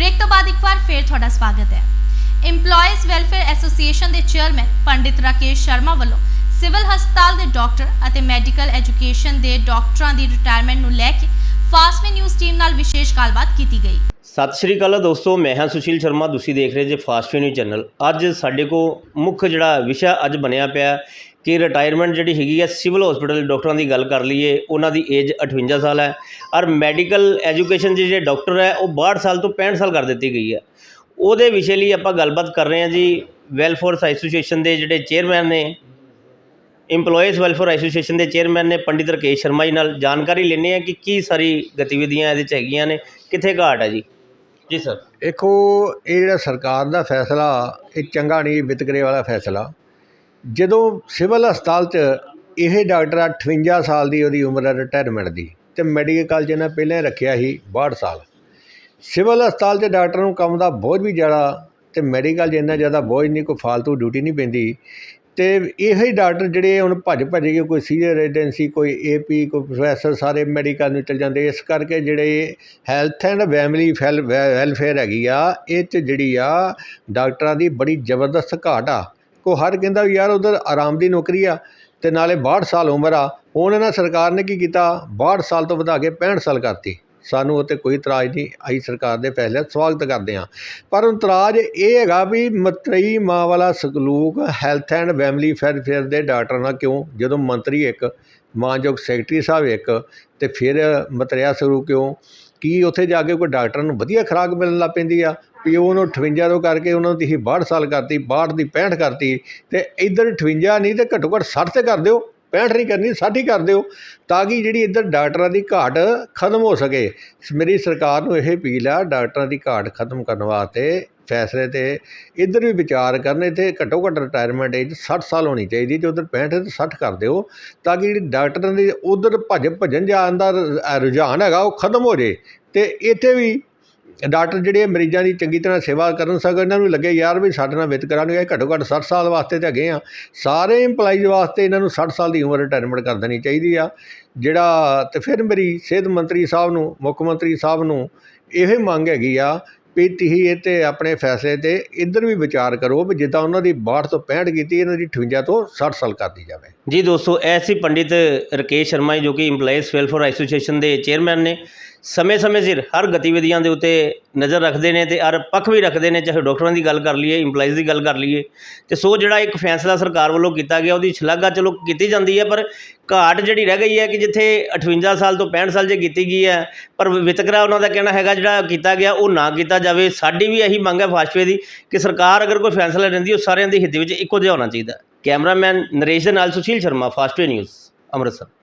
Break ਤੋਂ ਬਾਅਦ ਇੱਕ ਵਾਰ ਫੇਰ ਤੁਹਾਡਾ ਸਵਾਗਤ ਹੈ। EMPLOYEES ਵੈਲਫੇਅਰ ਐਸੋਸੀਏਸ਼ਨ ਦੇ ਚੇਅਰਮੈਨ ਪੰਡਿਤ ਰਾਕੇਸ਼ ਸ਼ਰਮਾ ਵੱਲੋਂ ਸਿਵਲ ਹਸਪਤਾਲ ਦੇ ਡਾਕਟਰ ਅਤੇ ਮੈਡੀਕਲ ਐਜੂਕੇਸ਼ਨ ਦੇ ਡਾਕਟਰਾਂ ਦੀ ਰਿਟਾਇਰਮੈਂਟ ਨੂੰ ਲੈ ਕੇ ਫਾਸਟਵੇ ਨਿਊਜ਼ ਟੀਮ ਨਾਲ ਵਿਸ਼ੇਸ਼ ਗੱਲਬਾਤ ਕੀਤੀ ਗਈ। ਸਤਿ ਸ਼੍ਰੀ ਅਕਾਲ ਦੋਸਤੋ, ਮੈਂ ਹਾਂ ਸੁਸ਼ੀਲ ਸ਼ਰਮਾ। ਤੁਸੀਂ ਦੇਖ ਰਹੇ ਜੇ ਫਾਸਟ ਨਿਊਜ਼ ਚੈਨਲ ਅੱਜ ਸਾਡੇ ਕੋ ਮੁੱਖ ਜਿਹੜਾ ਵਿਸ਼ਾ ਅੱਜ ਬਣਿਆ ਪਿਆ ਕਿ ਰਿਟਾਇਰਮੈਂਟ ਜਿਹੜੀ ਹੈਗੀ ਹੈ ਸਿਵਲ ਹਸਪੀਟਲ ਡਾਕਟਰਾਂ ਦੀ ਗੱਲ ਕਰ ਲਈਏ, ਉਹਨਾਂ ਦੀ ਏਜ 58 ਸਾਲ ਹੈ। ਔਰ ਮੈਡੀਕਲ ਐਜੂਕੇਸ਼ਨ ਦੇ ਜਿਹੜੇ ਡਾਕਟਰ ਹੈ, ਉਹ 62 ਸਾਲ ਤੋਂ 65 ਸਾਲ ਕਰ ਦਿੱਤੀ ਗਈ ਹੈ। ਉਹਦੇ ਵਿਸ਼ੇ ਲਈ ਆਪਾਂ ਗੱਲਬਾਤ ਕਰ ਰਹੇ ਹਾਂ ਜੀ ਵੈਲਫੇਅਰ ਐਸੋਸੀਏਸ਼ਨ ਦੇ ਜਿਹੜੇ ਚੇਅਰਮੈਨ ਨੇ, EMPLOYEES ਵੈਲਫੇਅਰ ਐਸੋਸੀਏਸ਼ਨ ਦੇ ਚੇਅਰਮੈਨ ਨੇ ਪੰਡਿਤ ਰਕੇਸ਼ ਸ਼ਰਮਾ ਜੀ ਨਾਲ ਜਾਣਕਾਰੀ ਲੈਂਦੇ ਆ ਕਿ ਕੀ ਸਾਰੀ ਗਤੀਵਿਧੀਆਂ ਇਹਦੇ ਚ ਹੈਗੀਆਂ ਨੇ, ਕਿੱਥੇ ਘਾਟ ਹੈ ਜੀ? ਜੀ ਸਰ ਦੇਖੋ, ਇਹ ਜਿਹੜਾ ਸਰਕਾਰ ਦਾ ਫੈਸਲਾ, ਇਹ ਚੰਗਾ ਨਹੀਂ, ਵਿਤਕਰੇ ਵਾਲਾ ਫੈਸਲਾ। ਜਦੋਂ ਸਿਵਲ ਹਸਪਤਾਲ 'ਚ ਇਹ ਡਾਕਟਰ 58 ਸਾਲ ਦੀ ਉਹਦੀ ਉਮਰ ਹੈ ਰਿਟਾਇਰਮੈਂਟ ਦੀ ਅਤੇ ਮੈਡੀਕਲ ਕਾਲਜ ਇਹਨਾਂ ਪਹਿਲਾਂ ਰੱਖਿਆ ਸੀ 62 ਸਾਲ। ਸਿਵਲ ਹਸਪਤਾਲ 'ਚ ਡਾਕਟਰ ਨੂੰ ਕੰਮ ਦਾ ਬੋਝ ਵੀ ਜ਼ਿਆਦਾ ਅਤੇ ਮੈਡੀਕਲ 'ਚ ਇੰਨਾ ਜ਼ਿਆਦਾ ਬੋਝ ਨਹੀਂ, ਕੋਈ ਫਾਲਤੂ ਡਿਊਟੀ ਨਹੀਂ ਪੈਂਦੀ। ਅਤੇ ਇਹੋ ਹੀ ਡਾਕਟਰ ਜਿਹੜੇ ਹੁਣ ਭੱਜ ਭੱਜ ਕੇ ਕੋਈ ਸੀਨੀਅਰ ਰੈਜ਼ੀਡੈਂਸੀ ਕੋਈ ਏ ਪੀ ਕੋਈ ਪ੍ਰੋਫੈਸਰ ਸਾਰੇ ਮੈਡੀਕਲ ਨੂੰ ਚਲੇ ਜਾਂਦੇ। ਇਸ ਕਰਕੇ ਜਿਹੜੇ ਹੈਲਥ ਐਂਡ ਫੈਮਿਲੀ ਫੈਲ ਵੈਲਫੇਅਰ ਹੈਗੀ ਆ, ਇਹ 'ਚ ਜਿਹੜੀ ਆ, ਡਾਕਟਰਾਂ ਦੀ ਬੜੀ ਜ਼ਬਰਦਸਤ ਘਾਟ ਆ। ਕੋ ਹਰ ਕਹਿੰਦਾ ਵੀ ਯਾਰ ਉਧਰ ਆਰਾਮ ਦੀ ਨੌਕਰੀ ਆ ਤੇ ਨਾਲੇ 62 ਸਾਲ ਉਮਰ ਆ, ਹੁਣ ਇਹਨਾਂ ਸਰਕਾਰ ਨੇ ਕੀ ਕੀਤਾ? 62 ਸਾਲ ਤੋਂ ਵਧਾ ਕੇ 65 ਸਾਲ ਕਰਤੀ। ਸਾਨੂੰ ਉਹ 'ਤੇ ਕੋਈ ਇਤਰਾਜ਼ ਨਹੀਂ, ਅਸੀਂ ਸਰਕਾਰ ਦੇ ਫੈਸਲੇ ਸਵਾਗਤ ਕਰਦੇ ਹਾਂ। ਪਰ ਇਤਰਾਜ਼ ਇਹ ਹੈਗਾ ਵੀ ਮਤਰਈ ਮਾਂ ਵਾਲਾ ਸਲੂਕ ਹੈਲਥ ਐਂਡ ਫੈਮਿਲੀ ਫੈਲਫੇਅਰ ਦੇ ਡਾਕਟਰ ਨਾਲ ਕਿਉਂ? ਜਦੋਂ ਮੰਤਰੀ ਇੱਕ, ਮਾਨਯੋਗ ਸੈਕਟਰੀ ਸਾਹਿਬ ਇੱਕ, ਤੇ ਫਿਰ ਮਤਰਿਆ ਸਰੂ ਕਿਉਂ? ਕੀ ਉੱਥੇ ਜਾ ਕੇ ਕੋਈ ਡਾਕਟਰ ਨੂੰ ਵਧੀਆ ਖੁਰਾਕ ਮਿਲਣ ਲੱਗ ਪੈਂਦੀ ਆ? ਵੀ ਉਹਨੂੰ 58 ਤੋਂ ਕਰਕੇ ਉਹਨਾਂ ਦੀ 62 ਸਾਲ ਕਰਤੀ 62 ਦੀ 65 ਕਰਤੀ ਤੇ ਇੱਧਰ 58 ਨਹੀਂ ਤੇ ਘੱਟੋ ਘੱਟ 60 ਤੇ ਕਰ ਦਿਓ 65 ਨਹੀਂ ਕਰਨੀ 60 ਹੀ ਕਰ ਦਿਓ ਤਾਂ ਕਿ ਜਿਹੜੀ ਇੱਧਰ ਡਾਕਟਰਾਂ ਦੀ ਘਾਟ ਖਤਮ ਹੋ ਸਕੇ। ਮੇਰੀ ਸਰਕਾਰ ਨੂੰ ਇਹ ਅਪੀਲ ਆ, ਡਾਕਟਰਾਂ ਦੀ ਘਾਟ ਖਤਮ ਕਰਨ ਵਾਸਤੇ ਫੈਸਲੇ ਤੇ ਇੱਧਰ ਵੀ ਵਿਚਾਰ ਕਰਨ ਇੱਥੇ ਘੱਟੋ ਘੱਟ ਰਿਟਾਇਰਮੈਂਟ ਏਜ 60 ਸਾਲ ਹੋਣੀ ਚਾਹੀਦੀ ਤੇ ਉਧਰ 65 ਤੇ 60 ਕਰ ਦਿਓ ਤਾਂ ਕਿ ਜਿਹੜੀ ਡਾਕਟਰਾਂ ਦੀ ਉਧਰ ਭੱਜ ਭੱਜਣ ਜਾਣ ਦਾ ਰੁਝਾਨ ਹੈਗਾ ਉਹ ਖਤਮ ਹੋ ਜੇ ਤੇ ਇੱਥੇ ਵੀ ਡਾਕਟਰ ਜਿਹੜੇ ਮਰੀਜ਼ਾਂ ਦੀ ਚੰਗੀ ਤਰ੍ਹਾਂ ਸੇਵਾ ਕਰਨ ਸਗੋਂ ਇਹਨਾਂ ਨੂੰ ਲੱਗੇ ਯਾਰ ਵੀ ਸਾਡੇ ਨਾਲ ਵਿਤਕਰਾ ਨਹੀਂ ਹੈ ਘੱਟੋ ਘੱਟ 60 ਸਾਲ ਵਾਸਤੇ ਤੇ ਹੈਗੇ ਆ। ਸਾਰੇ EMPLOYEES ਵਾਸਤੇ ਇਹਨਾਂ ਨੂੰ 60 ਸਾਲ ਦੀ ਉਮਰ ਰਿਟਾਇਰਮੈਂਟ ਕਰ ਦੇਣੀ ਚਾਹੀਦੀ ਆ। ਜਿਹੜਾ ਤੇ ਫਿਰ ਮੇਰੀ ਸਿਹਤ ਮੰਤਰੀ ਸਾਹਿਬ ਨੂੰ, ਮੁੱਖ ਮੰਤਰੀ ਸਾਹਿਬ ਨੂੰ ਇਹ ਮੰਗ ਹੈਗੀ ਆ ਵੀ ਤੁਸੀਂ ਇਹ ਤੇ ਆਪਣੇ ਫੈਸਲੇ ਤੇ ਇੱਧਰ ਵੀ ਵਿਚਾਰ ਕਰੋ ਵੀ ਜਿੱਦਾਂ ਉਹਨਾਂ ਦੀ 62 ਤੋਂ 65 ਕੀਤੀ, ਇਹਨਾਂ ਦੀ 58 ਤੋਂ 60 ਸਾਲ ਕਰਦੀ ਜਾਵੇ। ਜੀ ਦੋਸਤੋ ਐਸੀ ਪੰਡਿਤ ਰਕੇਸ਼ ਸ਼ਰਮਾ ਜੋ ਕਿ EMPLOYEES ਵੈਲਫੇਅਰ ਐਸੋਸੀਏਸ਼ਨ ਦੇ ਚੇਅਰਮੈਨ ਨੇ। ਸਮੇਂ-ਸਮੇਂ ਸਿਰ ਹਰ ਗਤੀਵਿਧੀਆਂ ਦੇ ਉੱਤੇ ਨਜ਼ਰ ਰੱਖਦੇ ਨੇ ਤੇ ਹਰ ਪੱਖ ਵੀ ਰੱਖਦੇ ਨੇ, ਚਾਹੇ ਡਾਕਟਰਾਂ ਦੀ ਗੱਲ ਕਰ ਲਈਏ, EMPLOYEES ਦੀ ਗੱਲ ਕਰ ਲਈਏ। ਤੇ ਸੋ ਜਿਹੜਾ ਇੱਕ ਫੈਸਲਾ ਸਰਕਾਰ ਵੱਲੋਂ ਕੀਤਾ ਗਿਆ, ਉਹਦੀ ਸ਼ਲਾਘਾ ਚਲੋ ਕੀਤੀ ਜਾਂਦੀ ਹੈ, ਪਰ ਘਾਟ ਜਿਹੜੀ ਰਹਿ ਗਈ ਹੈ ਕਿ ਜਿੱਥੇ 58 ਸਾਲ ਤੋਂ 65 ਸਾਲ ਜੇ ਕੀਤੀ ਗਈ ਹੈ, ਪਰ ਵਿਤਕਰਾ ਉਹਨਾਂ ਦਾ ਕਹਿਣਾ ਹੈਗਾ ਜਿਹੜਾ ਕੀਤਾ ਗਿਆ, ਉਹ ਨਾ ਕੀਤਾ ਜਾਵੇ। ਸਾਡੀ ਵੀ ਇਹੀ ਮੰਗ ਹੈ ਫਾਸਟਵੇ ਦੀ ਕਿ ਸਰਕਾਰ ਅਗਰ ਕੋਈ ਫੈਸਲਾ ਲੈਂਦੀ, ਉਹ ਸਾਰਿਆਂ ਦੇ ਹਿੱਤ ਵਿੱਚ ਇੱਕੋ ਜਿਹਾ ਹੋਣਾ ਚਾਹੀਦਾ। ਕੈਮਰਾਮੈਨ ਨਰੇਸ਼ ਦੇ ਨਾਲ ਸੁਸ਼ੀਲ ਸ਼ਰਮਾ ਫਾਸਟਵੇ ਨਿਊਜ਼ ਅੰਮ੍ਰਿਤਸਰ।